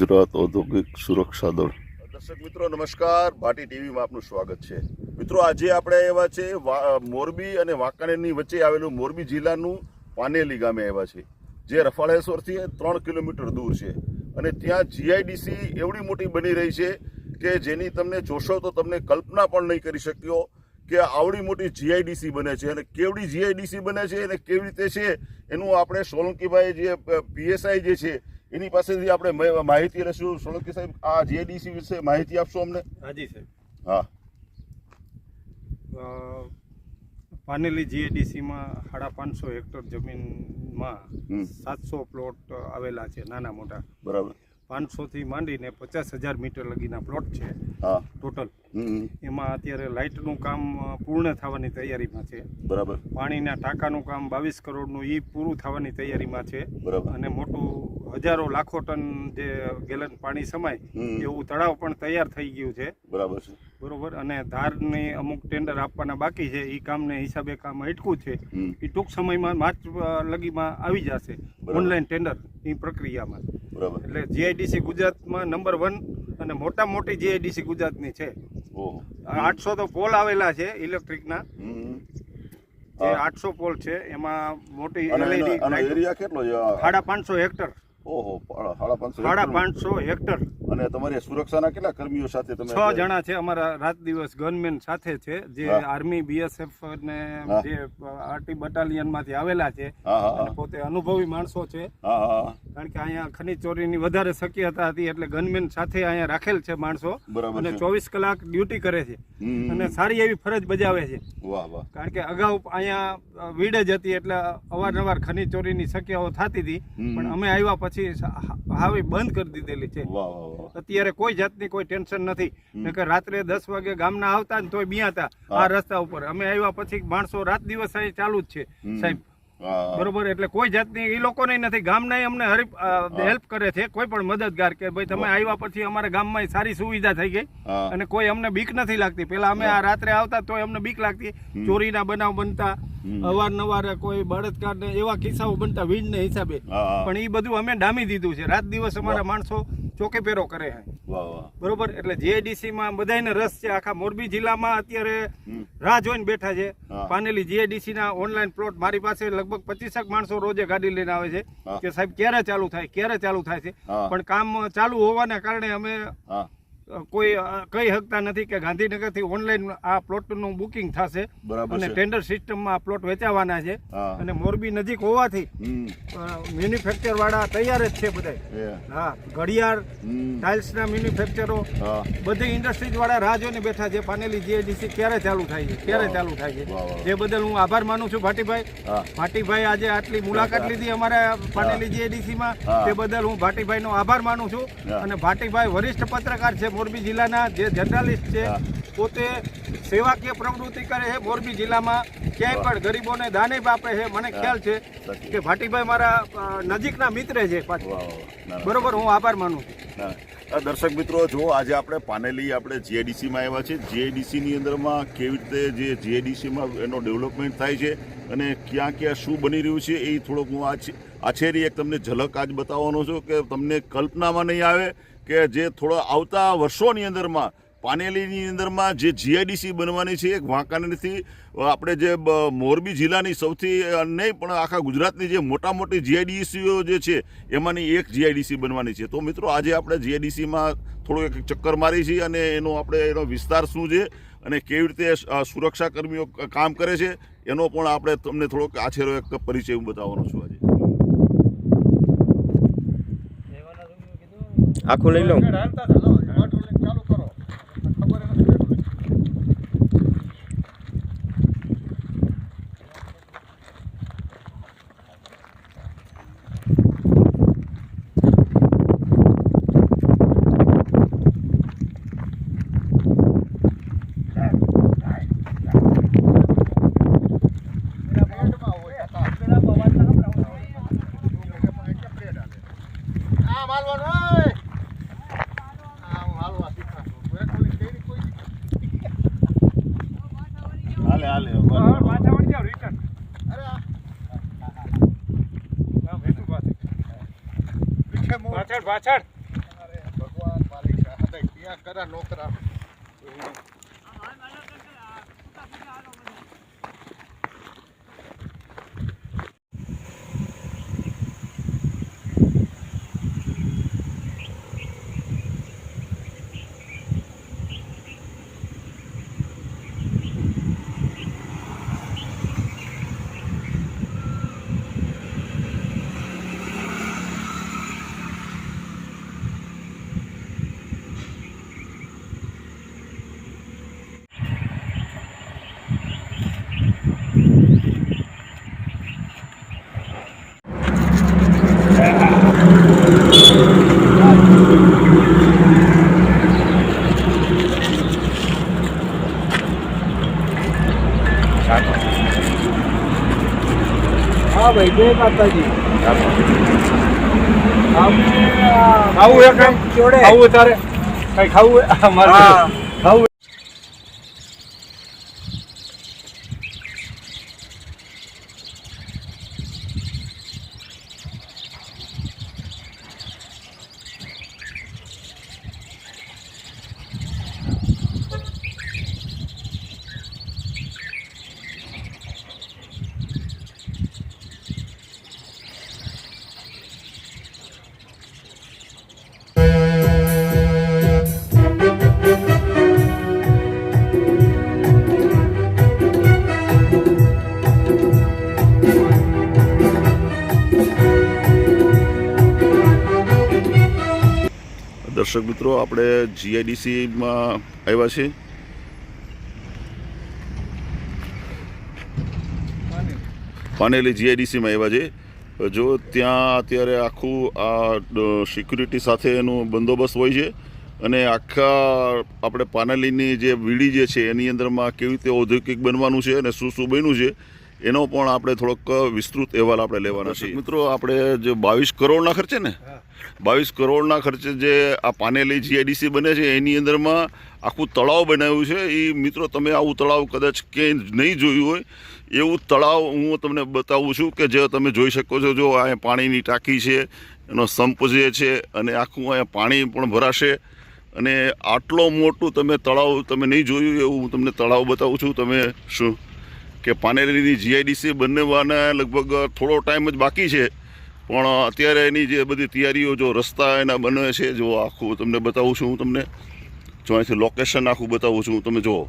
ગુજરાત ઔદ્યોગિક સુરક્ષા દળ. દર્શક મિત્રો, નમસ્કાર. ભાટી ટીવીમાં આપનું સ્વાગત છે. મિત્રો, આજે આપણે આવ્યા છે મોરબી અને વાંકાનેરની વચ્ચે આવેલું મોરબી જિલ્લાનું પાનેલી ગામે આવ્યા છે, જે રફાળેશ્વરથી ત્રણ કિલોમીટર દૂર છે. અને ત્યાં જીઆઈડીસી એવડી મોટી બની રહી છે કે જેની તમને જોશો તો તમને કલ્પના પણ નહીં કરી શક્યો કે આવડી મોટી જીઆઈડીસી બને છે અને કેવડી જીઆઈડીસી બને છે અને કેવી રીતે છે એનું આપણે સોલંકીભાઈ જે પીએસઆઈ જે છે એની પાસેથી આપણે માહિતી લેશું સોલંકી સાહેબ આ જીએડીસી વિશે માહિતી આપશો અમને? હાજી સાહેબ. હા. પાનેલી જીએડીસીમાં સાડા પાંચસો હેક્ટર જમીનમાં સાતસો પ્લોટ આવેલા છે નાના મોટા. બરાબર. પાંચસોથી માંડીને પચાસ હજાર મીટર લગીના પ્લોટ છે ટોટલ. એમાં અત્યારે લાઇટનું કામ પૂર્ણ થવાની તૈયારીમાં છે. બરાબર. પાણીના ટાંકાનું કામ બાવીસ કરોડનું એ પૂરું થવાની તૈયારીમાં છે. બરાબર. અને મોટું હજારો લાખો ટન જે ગેલન પાણી સમાય એવું તળાવ પણ તૈયાર થઈ ગયું છે. બરાબર છે. બરોબર. અને ધારની અમુક ટેન્ડર આપવાના બાકી છે. એ કામને હિસાબે કામ અટકું છે. એ ટૂંક સમયમાં માર્ચ લગીમાં આવી જશે. ઓનલાઈન ટેન્ડર એ પ્રક્રિયામાં. બરાબર. એટલે જીઆઈડીસી ગુજરાતમાં નંબર વન અને મોટા મોટી જીઆઈડીસી ગુજરાતની છે. ઓહો. આઠસો તો પોલ આવેલા છે ઇલેક્ટ્રિકના. જે આઠસો પોલ છે એમાં મોટી એલઈડી એરિયા કેટલો છે? સાડા પાંચસો હેક્ટર. ઓહો સાડા પાંચસો હેક્ટર. અને તમારી સુરક્ષાના કેટલા કર્મીઓ સાથે તમે છ જણા છે અમારા રાત દિવસ ગનમેન સાથે છે જે આર્મી બીએસએફ ને જે આરટી બટાલિયનમાંથી આવેલા છે. અને પોતે અનુભવી માણસો છે. કારણ કે અહીંયા ખનીજ ચોરીની વધારે શક્યતા હતી એટલે ગનમેન સાથે અહીંયા રાખેલ છે માણસો. અને ચોવીસ કલાક ડ્યુટી કરે છે. અને સારી એવી ફરજ બજાવે છે. કારણ કે અગાઉ અહીંયા વીડ જ હતી એટલે અવારનવાર ખનીજ ચોરીની શક્યાઓ થતી હતી. પણ અમે આવ્યા પછી હાવી બંધ કરી દીધેલી છે. વાહ વાહ વાહ. અત્યારે કોઈ જાતની કોઈ ટેન્શન નથી. નકર રાત્રે દસ વાગે ગામના આવતા ને તોય બિયાતા આ રસ્તા ઉપર. અમે આવ્યા પછી માણસો રાત દિવસ અહીં ચાલુ જ છે સાહેબ. બરોબર? એટલે કોઈ જાતની એ લોકોને નથી. ગામના અમને હેલ્પ કરે છે. કોઈ પણ મદદગાર કે ભાઈ તમે આવ્યા પછી અમારા ગામમાં સારી સુવિધા થઈ ગઈ. અને કોઈ અમને બીક નથી લાગતી. પેલા અમે આ રાત્રે આવતા તોય અમને બીક લાગતી. ચોરીના બનાવ બનતા. અવારનવાર કોઈ બળાત્કાર ને એવા કિસ્સાઓ બનતા વીજને હિસાબે. હા, હા. પણ એ બધું અમે ડામી દીધું છે. રાત દિવસ અમારા માણસો ચોકે પેરો કરે છે. બરોબર? એટલે જીઆઈડીસી માં બધાને રસ છે. આખા મોરબી જિલ્લામાં અત્યારે રાહ જોઈને બેઠા છે. પાનેલી જીઆઈડીસી ના ઓનલાઈન પ્લોટ મારી પાસે લગભગ પચીસક માણસો રોજે ગાડી લઈને આવે છે કે સાહેબ ક્યારે ચાલુ થાય? ક્યારે ચાલુ થાય છે? પણ કામ ચાલુ હોવાના કારણે અમે કોઈ કહી શકતા નથી કે ગાંધીનગરથી ઓનલાઈન આ પ્લોટનું બુકિંગ થશે અને ટેન્ડર સિસ્ટમમાં આ પ્લોટ વેચાવાના છે. અને મોરબી નજીક હોવાથી મેન્યુફેક્ચર વાળા તૈયાર જ છે બધા હા ઘડિયાળ ટાઇલ્સના મેન્યુફેક્ચરો બધી ઇન્ડસ્ટ્રીઝ વાળા રાહ જોઈને બેઠા છે. પાનેલી જીએડીસી ક્યારે ચાલુ થાય છે? ક્યારે ચાલુ થાય છે. જે બદલ હું આભાર માનું છું ભાટીભાઈ. ભાટીભાઈ આજે આટલી મુલાકાત લીધી અમારા પાનેલી જીએડીસીમાં તે બદલ હું ભાટીભાઈનો આભાર માનું છું. અને ભાટીભાઈ વરિષ્ઠ પત્રકાર છે મોરબી જિલ્લાના જે જર્નાલિસ્ટ છે પોતે સેવાકીય પ્રવૃત્તિ કરે છે મોરબી જિલ્લામાં. ક્યાંય પણ ગરીબોને દાને આપે છે મને ખ્યાલ છે કે ભાટીભાઈ મારા નજીકના મિત્ર છે પાછું. બરોબર હું આભાર માનું છું. આ દર્શક મિત્રો જો આજે આપણે પાનેલી આપણે જીઆઈડીસીમાં આવ્યા છે જીઆઈડીસીની અંદરમાં કેવી રીતે જે જીઆઈડીસીમાં એનો ડેવલપમેન્ટ થાય છે અને ક્યાં ક્યાં શું બની રહ્યું છે એ થોડોક હું આછ આછેરી એક તમને ઝલક આજ બતાવવાનો છું કે તમને કલ્પનામાં નહીં આવે કે જે થોડા આવતા વર્ષોની અંદરમાં પાનેલીની અંદરમાં જે જીઆઈડીસી બનવાની છે એક વાંકાનેરથી આપણે જે મોરબી જિલ્લાની સૌથી નહીં પણ આખા ગુજરાતની જે મોટા મોટી જીઆઈડીસીઓ જે છે એમાંની એક જીઆઈડીસી બનવાની છે. તો મિત્રો આજે આપણે જીઆઈડીસીમાં થોડો એક ચક્કર મારી છીએ અને એનો આપણે એનો વિસ્તાર શું છે અને કેવી રીતે અ, સુરક્ષા કર્મીઓ ક- કામ કરે છે એનો પણ આપણે તમને થોડોક આછેરો એક પરિચય હું બતાવવાનો છું આજે. આખું લઈ લઉં હાલે હાલે પાછા વળી જાઓ રિટર્ન પાછળ પાછળ કરા નોકરા હા ભાઈ જય માતાજી ખાવું એ કઈ જોડે ખાવું તારે કઈ ખાવું? મારે. ખાવું દર્શક મિત્રો, આપણે જીઆઈડીસીમાં આવ્યા છીએ. પાનેલી જીઆઈડીસીમાં આવ્યા છે જો ત્યાં અત્યારે આખું આ સિક્યુરિટી સાથે એનું બંદોબસ્ત હોય છે અને આખા, આપણે પાનેલીની જે વીડી જે છે, એની અંદરમાં કેવી રીતે ઔદ્યોગિક બનવાનું છે અને શું શું બન્યું છે એનો પણ આપણે થોડોક વિસ્તૃત અહેવાલ આપણે લેવાના છીએ. મિત્રો આપણે જે બાવીસ કરોડના ખર્ચે ને બાવીસ કરોડના ખર્ચે જે આ પાનેલી જીઆઈડીસી બને છે એની અંદરમાં આખું તળાવ બનાવ્યું છે. એ મિત્રો તમે આવું તળાવ કદાચ ક્યાંય નહીં જોયું હોય એવું તળાવ હું તમને બતાવું છું કે જે તમે જોઈ શકો છો જો અહીંયા પાણીની ટાંકી છે એનો સંપ જે છે અને આખું અહીંયા પાણી પણ ભરાશે. અને આટલો મોટું તમે તળાવ તમે નહીં જોયું એવું હું તમને તળાવ બતાવું છું. તમે શું કે પાનેરીની જીઆઈડીસી બનવાના લગભગ થોડો ટાઈમ જ બાકી છે. પણ અત્યારે એની જે બધી તૈયારીઓ, જો રસ્તા એના બને છે, જો આખું તમને બતાવું છું હું તમને. જો અહીંથી લોકેશન આખું બતાવું છું તમે જુઓ.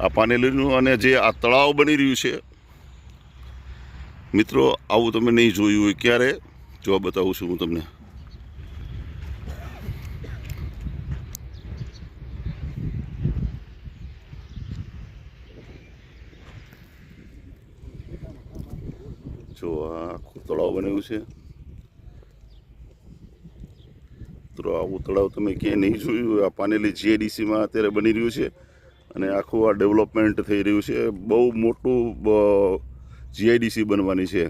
આ પાનેલીનું અને જે આ તળાવ બની રહ્યું છે. મિત્રો, આવું તમે નહીં જોયું હોય ક્યારે? જો બતાવું છું હું તમને. જો આ આખું તળાવ બનાવ્યું છે. મિત્રો આવું તળાવ તમે ક્યાંય નહીં જોયું. આ પાનેલી જીઆઈડીસીમાં અત્યારે બની રહ્યું છે અને આખું આ ડેવલપમેન્ટ થઈ રહ્યું છે. બહુ મોટું જીઆઈડીસી બનવાની છે.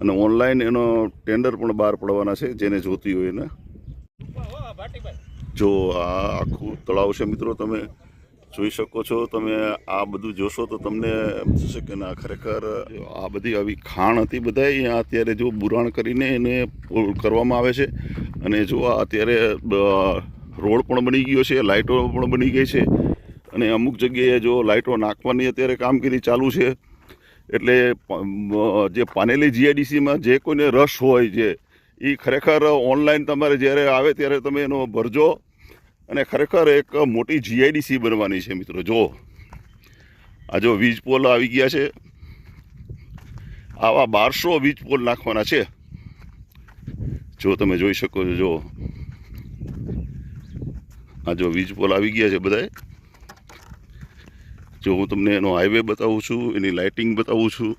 અને ઓનલાઈન એનો ટેન્ડર પણ બહાર પડવાના છે જેને જોતી હોય એને. જો આ આખું તળાવ છે મિત્રો તમે જોઈ શકો છો. તમે આ બધું જોશો તો તમને થશે કે ના, ખરેખર આ બધી આવી ખાણ હતી બધા અત્યારે જો બુરાણ કરીને એને કરવામાં આવે છે. અને જો આ અત્યારે રોડ પણ બની ગયો છે લાઇટો પણ બની ગઈ છે. અને અમુક જગ્યાએ જો લાઇટો નાખવાની અત્યારે કામગીરી ચાલુ છે. એટલે જે પાનેલી જીઆઈડીસીમાં જે કોઈને રસ હોય જે એ ખરેખર ઓનલાઈન તમારે જ્યારે આવે ત્યારે તમે એનો ભરજો. અને ખરેખર એક મોટી જીઆઈડીસી બનવાની છે મિત્રો જો આ જો વીજ પોલ આવી ગયા છે. આવા બારસો વીજ પોલ નાખવાના છે. જો તમે જોઈ શકો છો જો આ જો વીજ પોલ આવી ગયા છે બધાએ જો હું તમને એનો હાઈવે બતાવું છું, એની લાઇટિંગ બતાવું છું.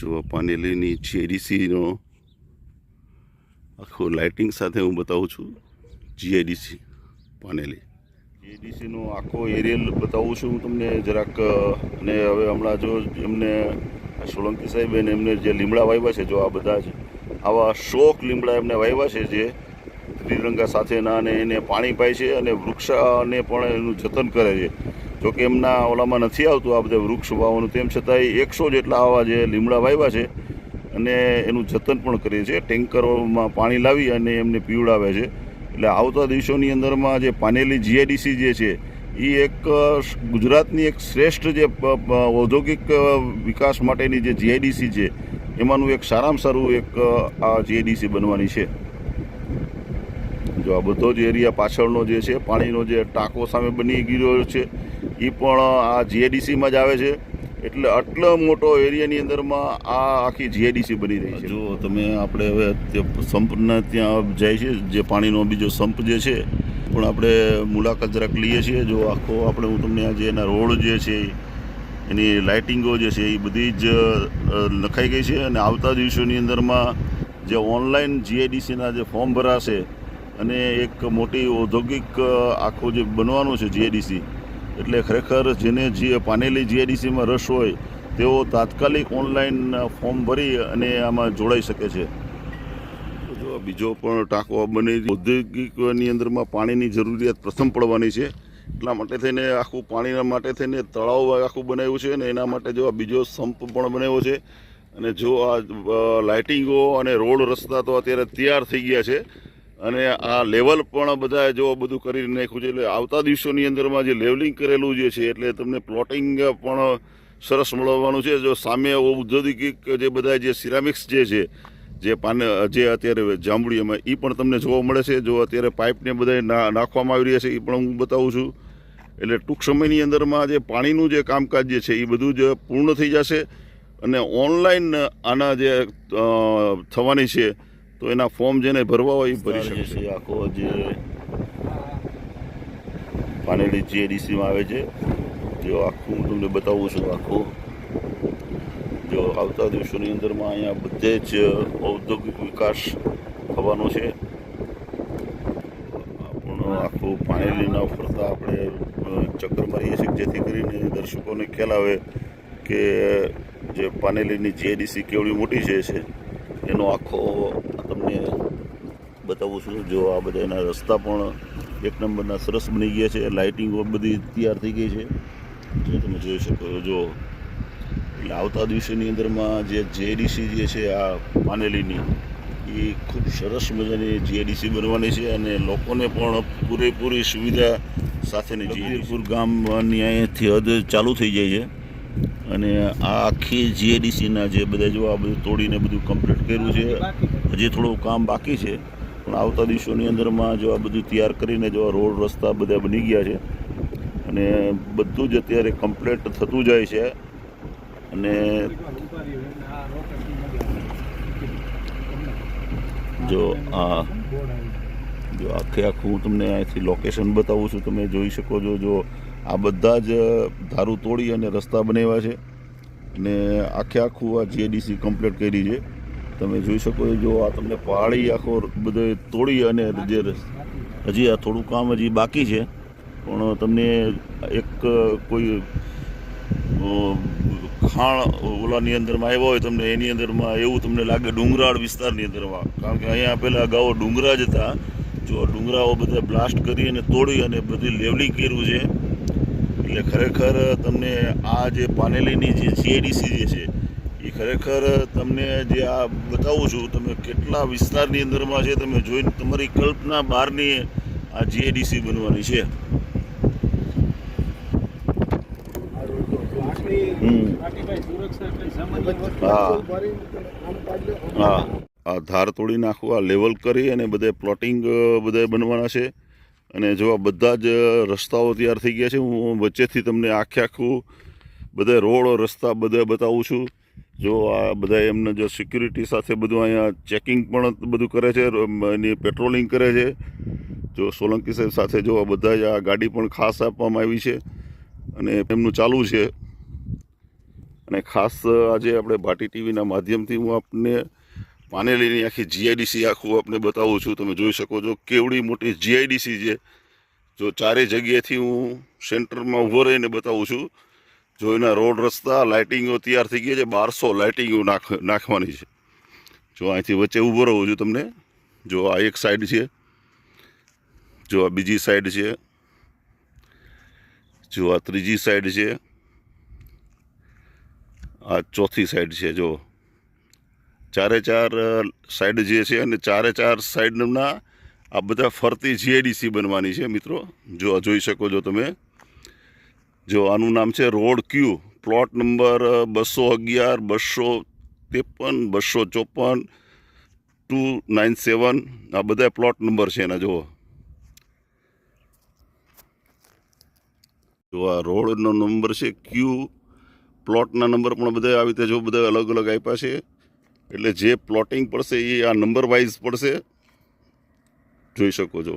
જો પાનેલીની જીઆઈડીસીનો આખો લાઇટિંગ સાથે હું બતાવું છું. જીઆઈડીસી પાનેલી. જીઆઈડીસીનો આખો એરિયલ બતાવું છું હું તમને જરાક, અને હવે હમણાં જો એમને સોલંકી સાહેબ એને એમને જે લીમડા વાવ્યા છે, જો આ બધા જ, આવા શોખ લીમડા એમને વાવ્યા છે જે ત્રિરંગા સાથેના અને એને પાણી પાય છે અને વૃક્ષને પણ એનું જતન કરે છે. જો કે એમના ઓલામાં નથી આવતું આ બધા વૃક્ષ વાવવાનું. તેમ છતાંય એકસો જેટલા આવા જે લીમડા વાવ્યા છે અને એનું જતન પણ કરીએ છીએ ટેન્કરોમાં પાણી લાવી અને એમને પીવડાવે છે. એટલે આવતા દિવસોની અંદરમાં જે પાનેલી જીઆઈડીસી જે છે એ એક ગુજરાતની એક શ્રેષ્ઠ જે ઔદ્યોગિક વિકાસ માટેની જે જીઆઈડીસી છે, એમાંનું એક સારામાં સારું એક આ જીઆઈડીસી બનવાની છે. જો આ બધો જ એરિયા પાછળનો જે છે, પાણીનો જે ટાંકો સામે બની ગયો છે એ પણ આ જીઆઈડીસીમાં જ આવે છે. એટલે આટલો મોટો એરિયાની અંદરમાં આ આખી જીઆઈડીસી બની રહી છે. જો તમે આપણે હવે તે સંપને ત્યાં જાય છે, જે પાણીનો બીજો સંપ જે છે, પણ આપણે મુલાકાત જરાક લઈએ છીએ. જો આખો આપણે હું તમને આજે એના રોડ જે છે, એની લાઇટિંગો જે છે, એ બધી જ લખાઈ ગઈ છે. અને આવતા દિવસોની અંદરમાં જે ઓનલાઈન જીઆઈડીસીના જે ફોર્મ ભરાશે, અને એક મોટી ઔદ્યોગિક આખું જે બનવાનું છે જીઆઈડીસી એટલે ખરેખર જેને જે પાનેલી જીઆઈડીસીમાં રસ હોય, તેઓ તાત્કાલિક ઓનલાઈન ફોર્મ ભરી અને આમાં જોડાઈ શકે છે. જો બીજો પણ ટાંકો બની, ઔદ્યોગિકની અંદરમાં પાણીની જરૂરિયાત પ્રથમ પડવાની છે. એટલા માટે થઈને આખું પાણીના માટે થઈને તળાવ આખું બનાવ્યું છે અને એના માટે જો આ બીજો સંપ પણ બનાવ્યો છે અને જો આ લાઇટિંગો અને રોડ રસ્તા તો અત્યારે તૈયાર થઈ ગયા છે. અને આ લેવલ પણ બધા જો બધું કરી નાખ્યું છે, એટલે આવતા દિવસોની અંદરમાં જે લેવલિંગ કરેલું જે છે, એટલે તમને પ્લોટિંગ પણ સરસ મળવાનું છે. જો સામે ઔદ્યોગિક જે બધા જે સિરામિક્સ જે છે, જે પાન, જે અત્યારે જાંબુડીમાં એ પણ તમને જોવા મળે છે. જો અત્યારે પાઇપને બધા નાખવામાં આવી રહ્યા છે એ પણ હું બતાવું છું. એટલે ટૂંક સમયની અંદરમાં જે પાણીનું જે કામકાજ જે છે એ બધું જ પૂર્ણ થઈ જશે. અને ઓનલાઈન આના જે થવાની છે તો એના ફોર્મ જેને ભરવા હોય એ ભરી છે આખો જે પાનેલી જીએડીસીમાં આવે છે જો આખું હું તમને બતાવું છું આખું. જો આવતા દિવસોની અંદરમાં અહીંયા બધે જ ઔદ્યોગિક વિકાસ થવાનો છે. પણ આખું પાનેલીના ફરતા આપણે ચક્કર મારીએ છીએ જેથી કરીને દર્શકોને ખ્યાલ આવે કે જે પાનેલીની જીએડીસી કેવડી મોટી છે એનો આખો તમને બતાવું છું. જો આ બધા એના રસ્તા પણ એક નંબરના સરસ બની ગયા છે. લાઇટિંગો બધી તૈયાર થઈ ગઈ છે. જે તમે જોઈ શકો છો જો. એટલે આવતા દિવસોની અંદરમાં જે જેડીસી જે છે આ પાનેલીની એ ખૂબ સરસ મજાની જીએડીસી બનવાની છે અને લોકોને પણ પૂરેપૂરી સુવિધા સાથેની જીએડીપુર ગામની અહીંયાથી હદ ચાલુ થઈ જાય છે. અને આ આખી જીએડીસીના જે બધા જો આ બધું તોડીને બધું કમ્પ્લીટ કર્યું છે, હજી થોડું કામ બાકી છે, પણ આવતા દિવસોની અંદરમાં જો આ બધું તૈયાર કરીને જો આ રોડ રસ્તા બધા બની ગયા છે, અને બધું જ અત્યારે કમ્પ્લીટ થતું જાય છે, અને જો આ જો આખે આખું હું તમને અહીંથી લોકેશન બતાવું છું, તમે જોઈ શકો છો, જો આ બધા જ ધારું તોડી અને રસ્તા બનાવ્યા છે અને આખે આખું આ જીએડીસી કમ્પ્લીટ કરી છે. તમે જોઈ શકો છો, જો આ તમને પહાડી આખો બધો તોડી અને જે હજી આ થોડું કામ હજી બાકી છે. પણ તમને એક કોઈ ખાણ ઓલાની અંદરમાં આવ્યા હોય, તમને એની અંદરમાં એવું તમને લાગે ડુંગરાળ વિસ્તારની અંદરમાં. કારણ કે અહીંયા પહેલાં અગાઉ ડુંગરા જ હતા. જો ડુંગરાઓ બધા બ્લાસ્ટ કરી અને તોડી અને બધી લેવલિંગ કર્યું છે. એટલે ખરેખર તમને આ જે પાનેલીની જે જીએડીસી જે છે એ ખરેખર તમને જે આ બતાવું છું તમે કેટલા વિસ્તારની અંદરમાં છે તમે જોઈને તમારી કલ્પના બહારની આ જીએડીસી બનવાની છે. હા. હા. આ ધાર તોડી નાખવા લેવલ કરી અને બધે પ્લોટિંગ બધે બનવાના છે. અને જો આ બધા જ રસ્તાઓ તૈયાર થઈ ગયા છે, હું વચ્ચેથી તમને આખે આખું બધા રોડ રસ્તા બધા બતાવું છું. જો આ બધા એમને જો સિક્યુરિટી સાથે બધું અહીંયા ચેકિંગ પણ બધું કરે છે એની પેટ્રોલિંગ કરે છે. જો સોલંકી સાહેબ સાથે જો આ બધા જ આ ગાડી પણ ખાસ આપવામાં આવી છે અને એમનું ચાલુ છે. અને ખાસ આજે આપણે ભાટી ટીવીના માધ્યમથી હું આપને પાનેલીની આખી જીઆઈડીસી આખું આપને બતાવું છું, તમે જોઈ શકો છો કેવડી મોટી જીઆઈડીસી છે. જો ચારે જગ્યાએથી હું સેન્ટરમાં ઊભો રહીને બતાવું છું, જો એના રોડ રસ્તા, લાઇટિંગો તૈયાર થઈ ગઈ છે, બારસો લાઇટિંગો નાખ, નાખવાની છે. જો અહીંથી વચ્ચે ઊભો રહું છું તમને, જો આ એક સાઈડ છે, જો આ બીજી સાઈડ છે, જો આ ત્રીજી સાઈડ છે, આ ચોથી સાઈડ છે, જો. ચારે ચાર સાઈડ જે છે અને ચારે ચાર સાઈડના આ બધા ફરતી જીઆઈડીસી બનવાની છે મિત્રો. જો જોઈ શકો છો તમે. જો આનું નામ છે રોડ ક્યુ. પ્લોટ નંબર બસો અગિયાર, બસો ત્રેપન, બસો ચોપન, ટુ નાઇન સેવન. આ બધા પ્લોટ નંબર છે એના, જુઓ. જો આ રોડનો નંબર છે ક્યુ. પ્લોટના નંબર પણ બધા આવી રીતે જો બધા અલગ અલગ આપ્યા છે. એટલે જે પ્લોટિંગ પડશે એ આ નંબર વાઇઝ પડશે. જોઈ શકો છો.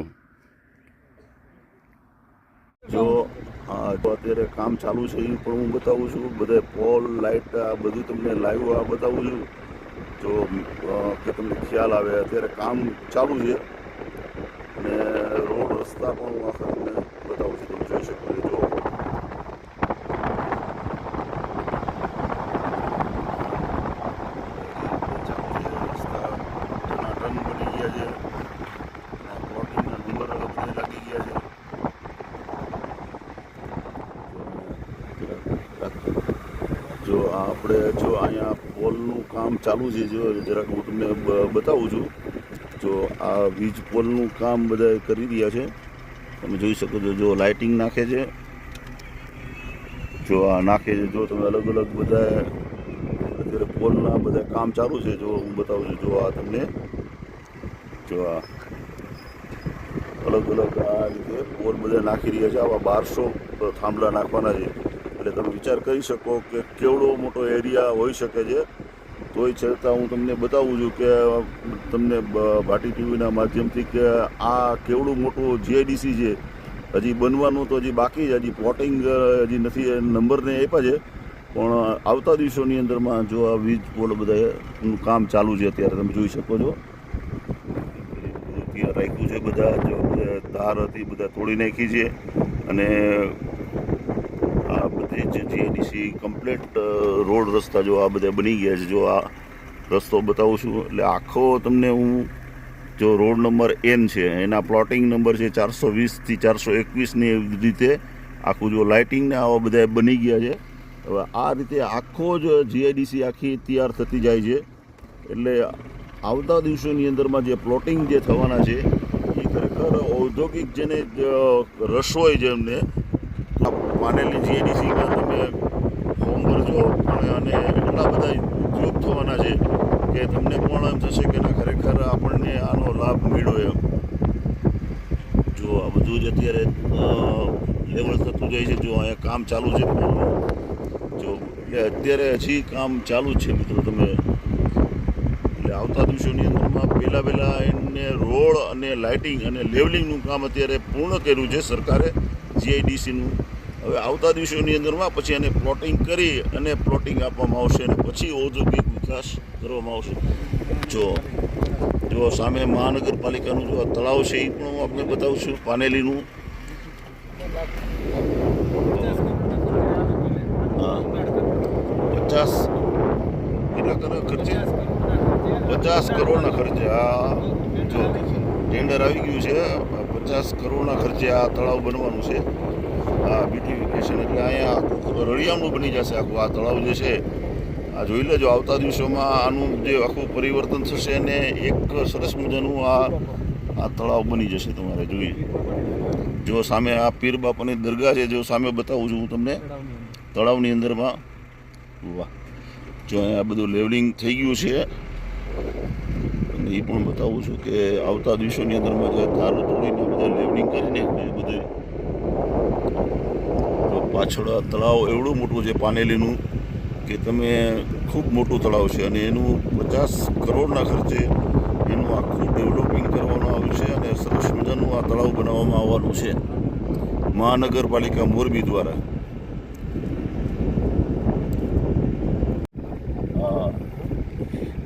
જો જો અત્યારે કામ ચાલુ છે, એ પણ હું બતાવું છું. બધા પોલ લાઇટ આ બધું તમને લાઈવ આ બતાવું છું. જો કે તમને ખ્યાલ આવે, અત્યારે કામ ચાલુ છે. અને રોડ રસ્તા પણ આખા તમને બતાવું છું તમે જોઈ શકો છો જો રસ્તા ટનાટન બની ગયા છે અને પ્લોટિંગના નંબર બધા લાગી ગયા છે જો આ આપણે જો અહીંયા પોલનું કામ ચાલુ છે જો જરાક હું તમને બતાવું છું. જો આ વીજ પોલનું કામ બધા કરી રહ્યા છે. તમે જોઈ શકો છો જો લાઇટિંગ નાખે છે. જો આ નાખે છે, જો તમે અલગ અલગ બધા અત્યારે પોલના બધા કામ ચાલુ છે, જો હું બતાવું છું, જો આ તમને. જો આ અલગ અલગ આ રીતે પોલ બધા નાખી રહ્યા છે, આવા બારસો થાંભલા નાખવાના છે. એટલે તમે વિચાર કરી શકો કે કેવડો મોટો એરિયા હોઈ શકે છે. તોય છતાં હું તમને બતાવું છું કે તમને ભાટી ટીવીના માધ્યમથી કે આ કેવડું મોટું જીઆઈડીસી છે હજી બનવાનું તો હજી બાકી છે હજી પ્લોટિંગ હજી નથી નંબરને આપ્યા છે પણ આવતા દિવસોની અંદરમાં જો આ વીજ પોલ બધા નું કામ ચાલુ છે અત્યારે તમે જોઈ શકો છો રાખ્યું છે બધા તાર હતી બધા તોડી નાખી છે અને જે જીઆઈડીસી કમ્પ્લીટ રોડ રસ્તા જો આ બધા બની ગયા છે, જો આ રસ્તો બતાવું છું. એટલે આખો તમને હું જો રોડ નંબર એન છે, એના પ્લોટિંગ નંબર છે ચારસો વીસથી ચારસો એકવીસની એવી રીતે આખું જો લાઇટિંગને આવા બધા બની ગયા છે. હવે આ રીતે આખો જ જીઆઈડીસી આખી તૈયાર થતી જાય છે. એટલે આવતા દિવસોની અંદરમાં જે પ્લોટિંગ જે થવાના છે, એ ખરેખર ઔદ્યોગિક જેને રસ હોય જેમને આ જીએડીસીમાં તમે ફોર્મ ભરજો અને એટલા બધા ઉપયોગ થવાના છે કે તમને પણ એમ થશે કે ના, ખરેખર આપણને આનો લાભ મળ્યો એમ. જો આ બધું જ અત્યારે લેવલ થતું જાય છે, જો અહીંયા કામ ચાલુ છે. જો એટલે અત્યારે હજી કામ ચાલુ જ છે મિત્રો તમે. એટલે આવતા દિવસોની અંદરમાં પહેલાં પહેલાં એને રોડ અને લાઇટિંગ અને લેવલિંગનું કામ અત્યારે પૂર્ણ કર્યું છે સરકારે જીઆઈડીસીનું હવે આવતા દિવસોની અંદરમાં પછી એને પ્લોટિંગ કરી અને પ્લોટિંગ આપવામાં આવશે અને પછી ઔદ્યોગિક વિકાસ કરવામાં આવશે. જો જો સામે મહાનગરપાલિકાનું જો તળાવ છે એ પણ હું આપને બતાવું છું, પાનેલીનું. પચાસ કેટલા ખર્ચે? પચાસ કરોડના ખર્ચે આ જો ટેન્ડર આવી ગયું છે, પચાસ કરોડના ખર્ચે આ તળાવ બનવાનું છે. બ્યુટિફિકેશન એટલે અહીંયા આખું રળિયામણું બની જશે આખું. આ તળાવ જે છે, આ જોઈ લેજો, આવતા દિવસોમાં આનું જે આખું પરિવર્તન થશે અને એક સરસ મજાનું આ આ તળાવ બની જશે તમારે જોઈએ. જો સામે આ પીર બાપાની દરગાહ છે, જો સામે બતાવું છું હું તમને. તળાવની અંદરમાં, વાહ. જો અહીંયા બધું લેવલિંગ થઈ ગયું છે, અને એ પણ બતાવું છું કે આવતા દિવસોની અંદરમાં જે તારો તોડીને બધા લેવલિંગ કરીને બધું તો પાછળ તળાવ એવડું મોટું છે પાનેલીનું કે તમે ખૂબ મોટું તળાવ છે અને એનું પચાસ કરોડના ખર્ચે એનું આખું ડેવલપિંગ કરવાનું આવ્યું છે અને સરસ મજાનું આ તળાવ બનાવવામાં આવવાનું છે મહાનગરપાલિકા મોરબી દ્વારા.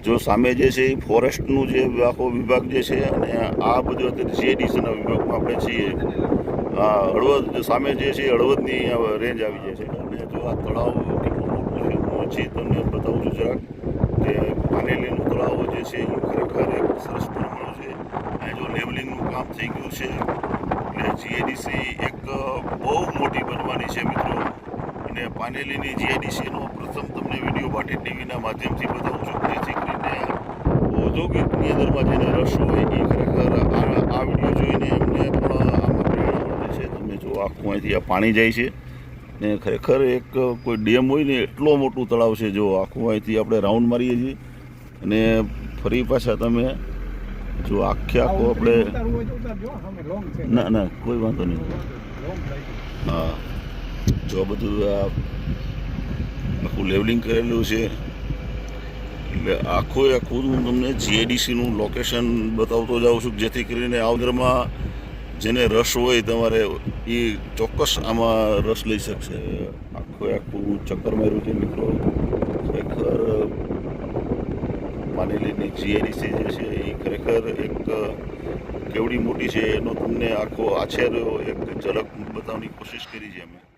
જો સામે જે છે એ ફોરેસ્ટનું જે આખો વિભાગ જે છે અને આ બધું અત્યારે જીએડીસીના વિભાગમાં આપણે છીએ હળવદ સામે જે છે હળવદની રેન્જ આવી જાય છે. અને જો આ તળાવ છે તમને બતાવું છું જરાક કે પાનેલીનું તળાવ જે છે એ ખરેખર એક સરસ બનવાનું છે. અને જો લેવલિંગનું કામ થઈ ગયું છે, એટલે જીએડીસી એક બહુ મોટી બનવાની છે મિત્રો. અને પાનેલીની જીઆઈડીસીનો પ્રથમ તમને વીડિયો પાટી ટીવીના માધ્યમથી બતાવું છું. જેથી કરીને ઔદ્યોગિકની અંદરમાં જેને રસ હોય એ ખરેખર આ વીડિયો જોઈને એમને પણ આખું અહીંથી આ પાણી જાય છે. ને ખરેખર એક કોઈ ડેમ હોય ને એટલો મોટું તળાવ છે જો આખું અહીંથી આપણે રાઉન્ડ મારીએ છીએ. અને ફરી પાછા તમે જો આખે આખો આપણે ના ના કોઈ વાંધો નહીં. હા. જો બધું આ આખું લેવલિંગ કરેલું છે. એટલે આખો આખું હું તમને જીએડીસીનું લોકેશન બતાવતો જાઉં છું જેથી કરીને આવદરમાં જેને રસ હોય તમારે એ ચોક્કસ આમાં રસ લઈ શકશે. આખો આખું ચક્કર માર્યું છે મિત્રો. ખરેખર માની લઈને જીઆઈડીસી જે છે એ ખરેખર એક કેવડી મોટી છે. એનો તમને આખો આછેર એક ઝલક બતાવવાની કોશિશ કરી છે અમે.